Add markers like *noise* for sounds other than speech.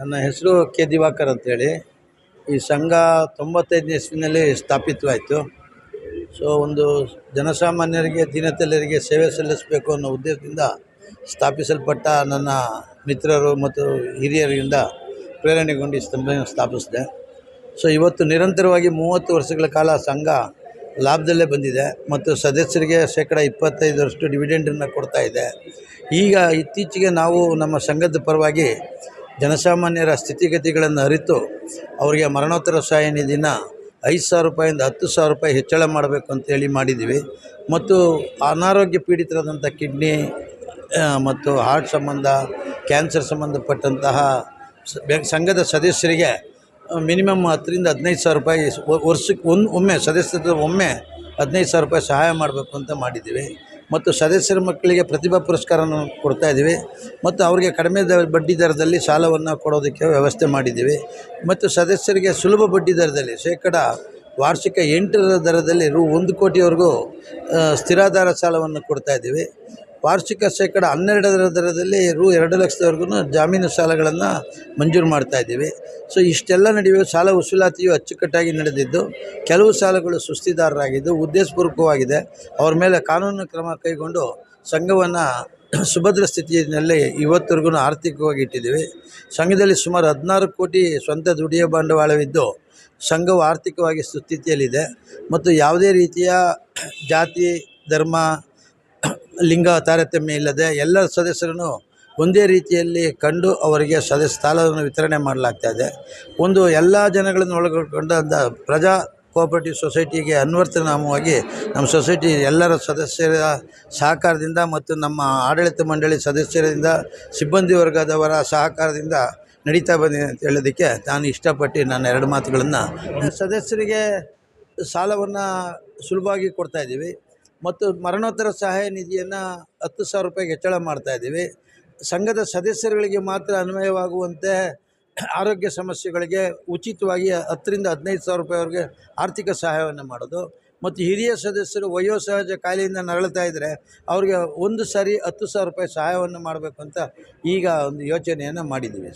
ನನ್ನ ಹೆಸರು ಕೆ ದಿವಾಕರ್ ಅಂತೇಳಿ. ಈ ಸಂಘ ತೊಂಬತ್ತೈದನೇ ಇಸ್ವಿನಲ್ಲಿ ಸ್ಥಾಪಿತವಾಯಿತು. ಸೊ, ಒಂದು ಜನಸಾಮಾನ್ಯರಿಗೆ ದೀನದಲಿತರಿಗೆ ಸೇವೆ ಸಲ್ಲಿಸಬೇಕು ಅನ್ನೋ ಉದ್ದೇಶದಿಂದ ಸ್ಥಾಪಿಸಲ್ಪಟ್ಟ ನನ್ನ ಮಿತ್ರರು ಮತ್ತು ಹಿರಿಯರಿಂದ ಪ್ರೇರಣೆಗೊಂಡು ಈ ಸ್ಥಾಪಿಸಿದೆ. ಸೊ, ಇವತ್ತು ನಿರಂತರವಾಗಿ ಮೂವತ್ತು ವರ್ಷಗಳ ಕಾಲ ಸಂಘ ಲಾಭದಲ್ಲೇ ಬಂದಿದೆ ಮತ್ತು ಸದಸ್ಯರಿಗೆ ಶೇಕಡ ಇಪ್ಪತ್ತೈದರಷ್ಟು ಡಿವಿಡೆಂಡನ್ನು ಕೊಡ್ತಾ ಇದೆ. ಈಗ ಇತ್ತೀಚೆಗೆ ನಾವು ನಮ್ಮ ಸಂಘದ ಪರವಾಗಿ ಜನಸಾಮಾನ್ಯರ ಸ್ಥಿತಿಗತಿಗಳನ್ನು ಅರಿತು ಅವರಿಗೆ ಮರಣೋತ್ತರ ಸಹಾಯ ನಿಧಿನ ಐದು ಸಾವಿರ ರೂಪಾಯಿಂದ ಹತ್ತು ಸಾವಿರ ರೂಪಾಯಿ ಹೆಚ್ಚಳ ಮಾಡಬೇಕು ಅಂತೇಳಿ ಮಾಡಿದ್ದೀವಿ. ಮತ್ತು ಅನಾರೋಗ್ಯ ಪೀಡಿತರಾದಂಥ ಕಿಡ್ನಿ ಮತ್ತು ಹಾರ್ಟ್ ಸಂಬಂಧ ಕ್ಯಾನ್ಸರ್ ಸಂಬಂಧಪಟ್ಟಂತಹ ಸಂಘದ ಸದಸ್ಯರಿಗೆ ಮಿನಿಮಮ್ ಹತ್ತರಿಂದ ಹದಿನೈದು ಸಾವಿರ ರೂಪಾಯಿ ವರ್ಷಕ್ಕೆ ಒಂದು ಒಮ್ಮೆ ಸದಸ್ಯತ್ವ ಒಮ್ಮೆ ಹದಿನೈದು ಸಾವಿರ ರೂಪಾಯಿ ಸಹಾಯ ಮಾಡಬೇಕು ಅಂತ ಮಾಡಿದ್ದೀವಿ. ಮತ್ತು ಸದಸ್ಯರ ಮಕ್ಕಳಿಗೆ ಪ್ರತಿಭಾ ಪುರಸ್ಕಾರವನ್ನು ಕೊಡ್ತಾ ಇದ್ದೀವಿ. ಮತ್ತು ಅವರಿಗೆ ಕಡಿಮೆ ದ, ಬಡ್ಡಿ ದರದಲ್ಲಿ ಸಾಲವನ್ನು ಕೊಡೋದಕ್ಕೆ ವ್ಯವಸ್ಥೆ ಮಾಡಿದ್ದೀವಿ. ಮತ್ತು ಸದಸ್ಯರಿಗೆ ಸುಲಭ ಬಡ್ಡಿ ದರದಲ್ಲಿ ಶೇಕಡ ವಾರ್ಷಿಕ ಎಂಟರ ದರದಲ್ಲಿ ರು, ಒಂದು ಕೋಟಿವರೆಗೂ ಸ್ಥಿರಾಧಾರ ಸಾಲವನ್ನು ಕೊಡ್ತಾ ಇದ್ದೀವಿ. ವಾರ್ಷಿಕ ಶೇಕಡ ಹನ್ನೆರಡರ ದರದಲ್ಲಿ ರು ಎರಡು ಲಕ್ಷದವರೆಗೂ ಜಾಮೀನು ಸಾಲಗಳನ್ನು ಮಂಜೂರು ಮಾಡ್ತಾ ಇದ್ದೀವಿ. ಸೊ, ಇಷ್ಟೆಲ್ಲ ನಡೆಯುವ ಸಾಲ ವಸೂಲಾತಿಯು ಅಚ್ಚುಕಟ್ಟಾಗಿ ನಡೆದಿದ್ದು, ಕೆಲವು ಸಾಲಗಳು ಸುಸ್ತಿದಾರರಾಗಿದ್ದು, ಉದ್ದೇಶಪೂರ್ವಕವಾಗಿದೆ. ಅವರ ಮೇಲೆ ಕಾನೂನು ಕ್ರಮ ಕೈಗೊಂಡು ಸಂಘವನ್ನು *clears throat* ಸುಭದ್ರ ಸ್ಥಿತಿಯಲ್ಲಿ ಇವತ್ತರೆಗೂ ಆರ್ಥಿಕವಾಗಿ ಇಟ್ಟಿದ್ದೀವಿ. ಸಂಘದಲ್ಲಿ ಸುಮಾರು ಹದಿನಾರು ಕೋಟಿ ಸ್ವಂತ ದುಡಿಯ ಬಂಡವಾಳವಿದ್ದು, ಸಂಘವು ಆರ್ಥಿಕವಾಗಿ ಸುಸ್ಥಿತಿಯಲ್ಲಿದೆ. ಮತ್ತು ಯಾವುದೇ ರೀತಿಯ *clears throat* ಜಾತಿ, ಧರ್ಮ ಲಿಂಗ ತಾರತಮ್ಯ ಇಲ್ಲದೆ ಎಲ್ಲ ಸದಸ್ಯರನ್ನು ಒಂದೇ ರೀತಿಯಲ್ಲಿ ಕಂಡು ಅವರಿಗೆ ಸದಸ್ಯ ಸ್ಥಾನವನ್ನು ವಿತರಣೆ ಮಾಡಲಾಗ್ತಾ ಇದೆ. ಒಂದು ಎಲ್ಲ ಜನಗಳನ್ನು ಒಳಗೊಂಡಂಥ ಪ್ರಜಾ ಕೋಆಪರೇಟಿವ್ ಸೊಸೈಟಿಗೆ ಅನ್ವರ್ತನಾಮವಾಗಿ ನಮ್ಮ ಸೊಸೈಟಿ ಎಲ್ಲರ ಸದಸ್ಯರ ಸಹಕಾರದಿಂದ ಮತ್ತು ನಮ್ಮ ಆಡಳಿತ ಮಂಡಳಿ ಸದಸ್ಯರಿಂದ ಸಿಬ್ಬಂದಿ ವರ್ಗದವರ ಸಹಕಾರದಿಂದ ನಡೀತಾ ಬಂದಿದೆ ಅಂತ ಹೇಳೋದಕ್ಕೆ ನಾನು ಇಷ್ಟಪಟ್ಟು ನನ್ನ ಎರಡು ಮಾತುಗಳನ್ನು ಸದಸ್ಯರಿಗೆ ಸಾಲವನ್ನು ಸುಲಭವಾಗಿ ಕೊಡ್ತಾ ಇದ್ದೀವಿ. ಮತ್ತು ಮರಣೋತ್ತರ ಸಹಾಯ ನಿಧಿಯನ್ನು ಹತ್ತು ಸಾವಿರ ರೂಪಾಯಿಗೆ ಹೆಚ್ಚಳ ಮಾಡ್ತಾ ಇದ್ದೀವಿ. ಸಂಘದ ಸದಸ್ಯರುಗಳಿಗೆ ಮಾತ್ರ ಅನ್ವಯವಾಗುವಂತೆ ಆರೋಗ್ಯ ಸಮಸ್ಯೆಗಳಿಗೆ ಉಚಿತವಾಗಿ ಹತ್ತರಿಂದ ಹದಿನೈದು ಸಾವಿರ ರೂಪಾಯಿವರೆಗೆ ಆರ್ಥಿಕ ಸಹಾಯವನ್ನು ಮಾಡೋದು. ಮತ್ತು ಹಿರಿಯ ಸದಸ್ಯರು ವಯೋಸಹಜ ಕಾಯಿಲೆಯಿಂದ ನರಳುತ್ತಾ ಇದ್ದರೆ ಅವ್ರಿಗೆ ಒಂದು ಸಾರಿ ಹತ್ತು ಸಾವಿರ ರೂಪಾಯಿ ಸಹಾಯವನ್ನು ಮಾಡಬೇಕು ಅಂತ ಈಗ ಒಂದು ಯೋಚನೆಯನ್ನು ಮಾಡಿದ್ದೀವಿ.